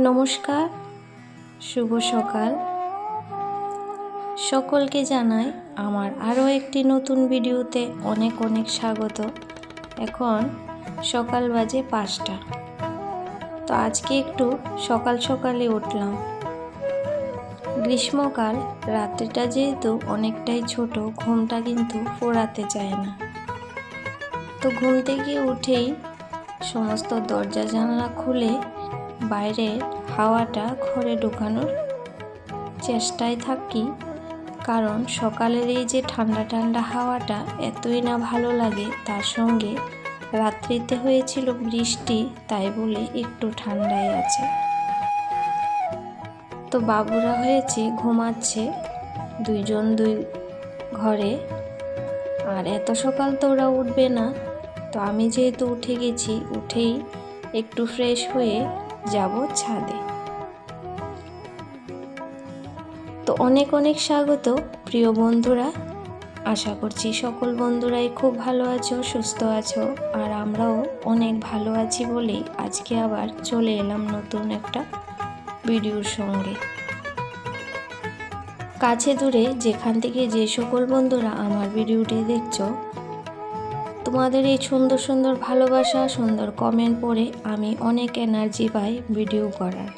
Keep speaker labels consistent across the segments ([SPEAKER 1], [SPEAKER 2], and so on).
[SPEAKER 1] নমস্কার, শুভ সকাল। সকলকে জানাই আমার আরও একটি নতুন ভিডিওতে অনেক অনেক স্বাগত। এখন সকাল বাজে পাঁচটা। তো আজকে একটু সকাল সকালে উঠলাম। গ্রীষ্মকাল, রাত্রিটা যেহেতু অনেকটাই ছোট, ঘুমটা কিন্তু ফোরাতে চায় না। তো ঘুম থেকে উঠেই সমস্ত দরজা জানলা খুলে বাইরের হাওয়াটা ঘরে ঢোকানোর চেষ্টায় থাকি, কারণ সকালের এই যে ঠান্ডা ঠান্ডা হাওয়াটা এতই না ভালো লাগে, তার সঙ্গে রাত্রিতে হয়েছিল বৃষ্টি, তাই বলে একটু ঠান্ডায় আছে। তো বাবুরা হয়েছে, ঘুমাচ্ছে, দুইজন দুই ঘরে। আর এত সকাল তো ওরা উঠবে না। তো আমি যেহেতু উঠে গেছি, উঠেই একটু ফ্রেশ হয়ে যাব ছাদে। তো অনেক অনেক স্বাগত প্রিয় বন্ধুরা। আশা করছি সকল বন্ধুরাই খুব ভালো আছো, সুস্থ আছো, আর আমরাও অনেক ভালো আছি বলেই আজকে আবার চলে এলাম নতুন একটা ভিডিওর সঙ্গে। কাছে দূরে যেখান থেকে যে সকল বন্ধুরা আমার ভিডিওটি দেখছ তোমাদের এই সুন্দর সুন্দর ভালোবাসা সুন্দর কমেন্ট পড়ে আমি অনেক এনার্জি পাই ভিডিও করার।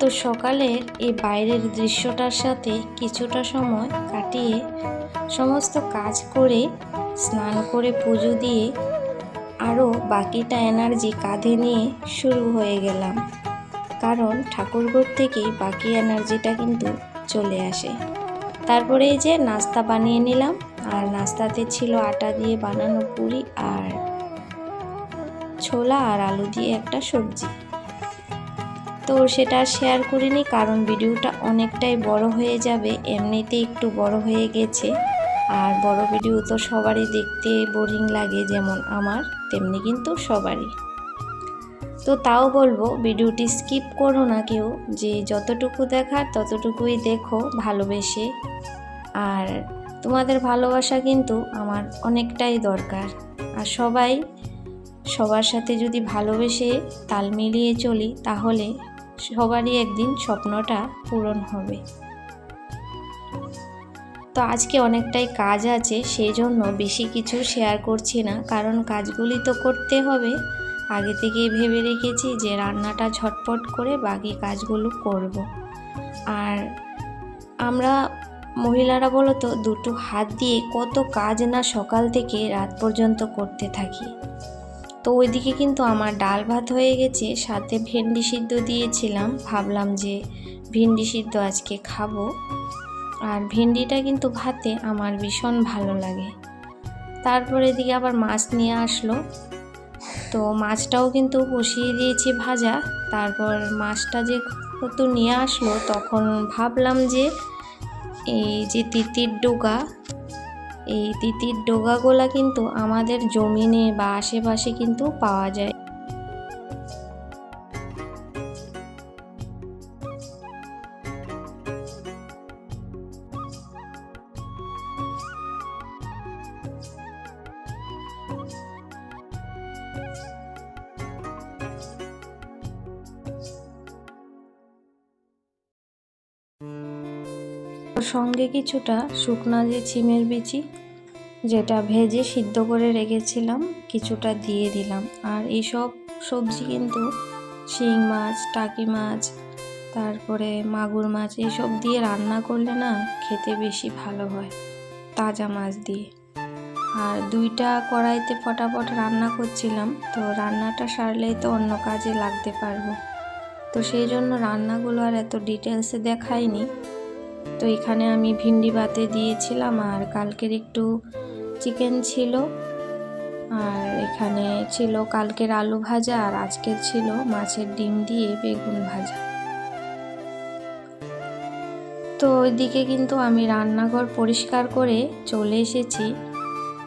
[SPEAKER 1] তো সকালের এই বাইরের দৃশ্যটার সাথে কিছুটা সময় কাটিয়ে সমস্ত কাজ করে স্নান করে পুজো দিয়ে আরও বাকিটা এনার্জি কাঁধে নিয়ে শুরু হয়ে গেলাম। কারণ ঠাকুরঘর থেকেই বাকি এনার্জিটা কিন্তু চলে আসে। তারপরে এই যে নাস্তা বানিয়ে নিলাম, আর নাস্তাতে ছিল আটা দিয়ে বানানো পুরি আর ছোলা আর আলু দিয়ে একটা সবজি। তো সেটা শেয়ার করিনি, কারণ ভিডিওটা অনেকটাই বড় হয়ে যাবে এমনিতে একটু বড় হয়ে গেছে। আর বড় ভিডিও তো সবারই দেখতে বোরিং লাগে, যেমন আমার, তেমনি কিন্তু সবারই। তো তাও বলব, ভিডিওটি স্কিপ করো না কেউ, যে যতটুকু দেখার ততটুকুই দেখো, ভালোবেসে। আর তোমাদের ভালোবাসা কিন্তু আমার অনেকটাই দরকার। আর সবাই সবার সাথে যদি ভালোবেসে তাল মিলিয়ে চলি, তাহলে সবারই একদিন স্বপ্নটা পূরণ হবে। তো আজকে অনেকটাই কাজ আছে সেই জন্য বেশি কিছু শেয়ার করছি না। কারণ কাজগুলি তো করতে হবে। আগে থেকেই ভেবে রেখেছি যে রান্নাটা ঝটপট করে বাকি কাজগুলো করব। আর আমরা মহিলারা বলো তো, দুটো হাত দিয়ে কত কাজ না সকাল থেকে রাত পর্যন্ত করতে থাকি। তো ওইদিকে কিন্তু আমার ডাল ভাত হয়ে গেছে, সাথে ভেন্ডি সিদ্ধ দিয়েছিলাম। ভাবলাম যে ভেন্ডি সিদ্ধ আজকে খাব। আর ভেন্ডিটা কিন্তু ভাতে আমার ভীষণ ভালো লাগে। তারপরে এদিকে আবার মাছ নিয়ে আসলো। তো মাছটাও কিন্তু বসিয়ে দিয়েছি ভাজা। তারপর মাছটা যে কত নিয়ে আসলো, তখন ভাবলাম যে এই যে তিতির ডোগা এই তিতির ডোগাগোলা কিন্তু আমাদের জমিনে বা আশেপাশে কিন্তু পাওয়া যায় thank mm -hmm. you সঙ্গে কিছুটা শুকনা যে চিমের বিচি, যেটা ভেজে সিদ্ধ করে রেখেছিলাম, কিছুটা দিয়ে দিলাম। আর এইসব সবজি কিন্তু শিং মাছ, টাকি মাছ, তারপরে মাগুর মাছ এইসব দিয়ে রান্না করলে না খেতে বেশি ভালো হয়, তাজা মাছ দিয়ে। আর দুইটা কড়াইতে ফটাফট রান্না করছিলাম, তো রান্নাটা সারলেই তো অন্য কাজে লাগতে পারব। তো সেই জন্য রান্নাগুলো আর এত ডিটেলসে দেখাইনি। তো এখানে আমি ভিন্ডি ভাতে দিয়েছিলাম আর কালকের একটু চিকেন ছিল। আর এখানে ছিল কালকের আলু ভাজা আর আজকের ছিল মাছের ডিম দিয়ে বেগুন ভাজা। তো ওইদিকে কিন্তু আমি রান্নাঘর পরিষ্কার করে চলে এসেছি।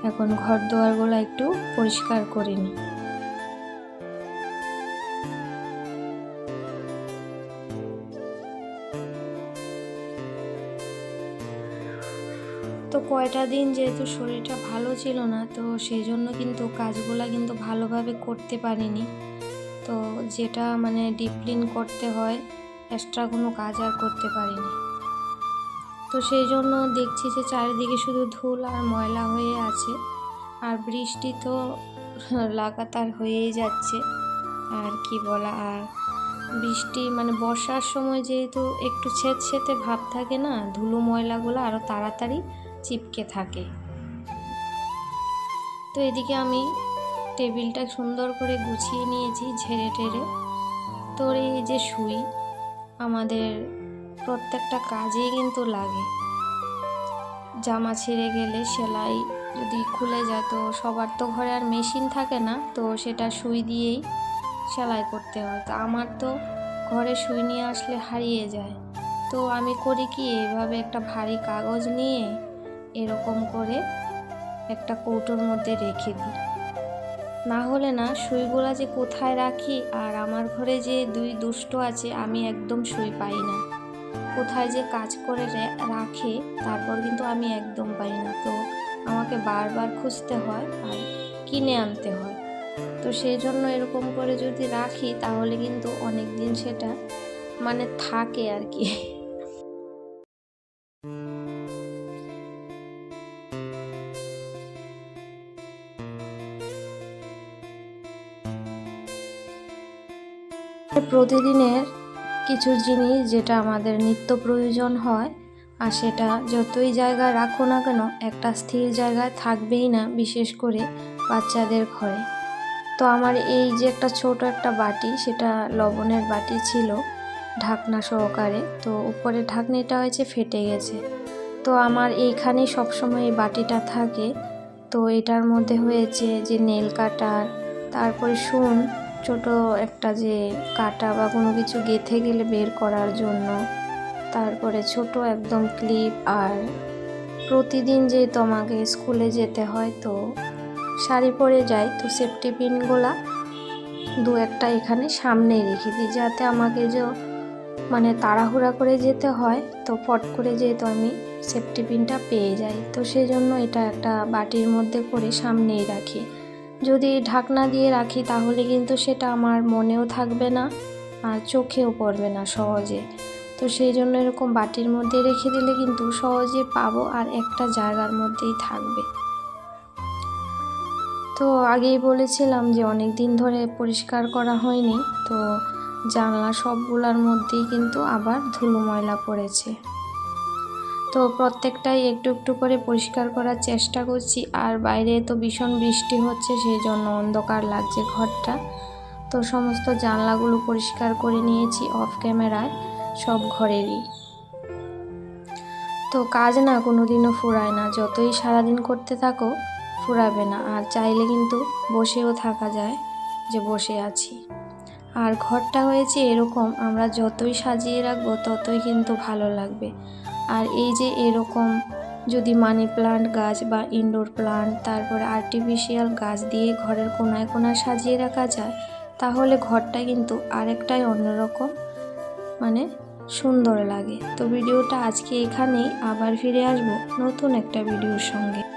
[SPEAKER 1] এখন ঘর দুয়ারগুলো একটু পরিষ্কার করে নিই। তো কয়টা দিন যেহেতু শরীরটা ভালো ছিল না, তো সেই জন্য কিন্তু কাজগুলো কিন্তু ভালোভাবে করতে পারিনি। তো যেটা মানে ডিপ্লিন করতে হয় এক্সট্রা কোনো কাজ আর করতে পারিনি। তো সেই জন্য দেখছি যে চারিদিকে শুধু ধুল আর ময়লা হয়ে আছে, আর বৃষ্টি তো লাগাতার হয়েই যাচ্ছে, আর কি বলা, আর বৃষ্টি মানে বর্ষার সময় যেহেতু একটু ছেদ ছেতে ভাব থাকে না, ধুলো ময়লাগুলো আরও তাড়াতাড়ি চিপকে থাকে। তো এদিকে আমি টেবিলটা সুন্দর করে গুছিয়ে নিয়েছি ঝেড়ে টেরে তোর এই যে সুই, আমাদের প্রত্যেকটা কাজেই কিন্তু লাগে। জামা ছিঁড়ে গেলে সেলাই যদি খুলে যায় তো সবার তো ঘরে আর মেশিন থাকে না, তো সেটা সুই দিয়েই সেলাই করতে হয়। তো আমার তো ঘরে সুই নিয়ে আসলে হারিয়ে যায়। তো আমি করি কি, এভাবে একটা ভারী কাগজ নিয়ে এরকম করে একটা কৌটোর মধ্যে রেখে দিই। না হলে না সুইগুলা যে কোথায় রাখি আর আমার ঘরে যে দুই দুষ্ট আছে, আমি একদম সুই পাই না। কোথায় যে কাজ করে রাখে, তারপর কিন্তু আমি একদম পাই না। তো আমাকে বারবার খুঁজতে হয় আর কিনে আনতে হয়। তো সেই জন্য এরকম করে যদি রাখি, তাহলে কিন্তু অনেক দিন সেটা মানে থাকে আর কি। প্রতিদিনের কিছু জিনিস যেটা আমাদের নিত্য প্রয়োজন হয়, আর সেটা যতই জায়গায় রাখো না কেন, একটা স্থির জায়গায় থাকবেই না, বিশেষ করে বাচ্চাদের ঘরে। তো আমার এই যে একটা ছোট একটা বাটি, সেটা লবণের বাটি ছিল ঢাকনা সহকারে, তো উপরে ঢাকনিটা হয়েছে ফেটে গেছে। তো আমার এইখানেই সবসময় এই বাটিটা থাকে। তো এটার মধ্যে হয়েছে যে নেল কাটার, তারপরে শুন ছোট একটা যে কাটা বা কোনো কিছু গেথে গেলে বের করার জন্য, তারপরে ছোট একদম ক্লিপ আর প্রতিদিন যেহেতু আমাকে স্কুলে যেতে হয় তো শাড়ি পরে যাই, তো সেফটি পিনগুলা দু একটা এখানে সামনেই রেখে দিই যাতে আমাকে যে মানে তাড়াহুড়া করে যেতে হয়, তো ফট করে যেহেতু আমি সেফটি পিনটা পেয়ে যাই, তো সেই জন্য এটা একটা বাটির মধ্যে করে সামনেই রাখি। যদি ঢাকনা দিয়ে রাখি তাহলে কিন্তু সেটা আমার মনেও থাকবে না আর চোখেও পড়বে না সহজে। তো সেই জন্য এরকম বাটির মধ্যে রেখে দিলে কিন্তু সহজে পাবো আর একটা জায়গার মধ্যেই থাকবে। তো আগেই বলেছিলাম যে অনেক দিন ধরে পরিষ্কার করা হয়নি, তো জানলা সবগুলার মধ্যেই কিন্তু আবার ধুলো ময়লা পড়েছে। তো প্রত্যেকটাই একটু একটু করে পরিষ্কার করার চেষ্টা করছি। আর বাইরে তো ভীষণ বৃষ্টি হচ্ছে সেই জন্য অন্ধকার লাগছে ঘরটা। তো সমস্ত জানলাগুলো পরিষ্কার করে নিয়েছি অফ ক্যামেরায় সব ঘরেরই। তো কাজ না কোনো দিনও ফুরায় না। যতই সারাদিন করতে থাকো, ফুরাবে না। আর চাইলে কিন্তু বসেও থাকা যায় যে বসে আছি। আর ঘরটা হয়েছে এরকম, আমরা যতই সাজিয়ে রাখব ততই কিন্তু ভালো লাগবে। আর এই যে এরকম যদি মানি প্লান্ট গাছ বা ইনডোর প্লান্ট তারপর আর্টিফিশিয়াল গাছ দিয়ে ঘরের কোনায় কোনায় সাজিয়ে রাখা যায়, তাহলে ঘরটা কিন্তু আরেকটাই অন্যরকম মানে সুন্দর লাগে। তো ভিডিওটা আজকে এখানেই, আবার ফিরে আসব নতুন একটা ভিডিওর সঙ্গে।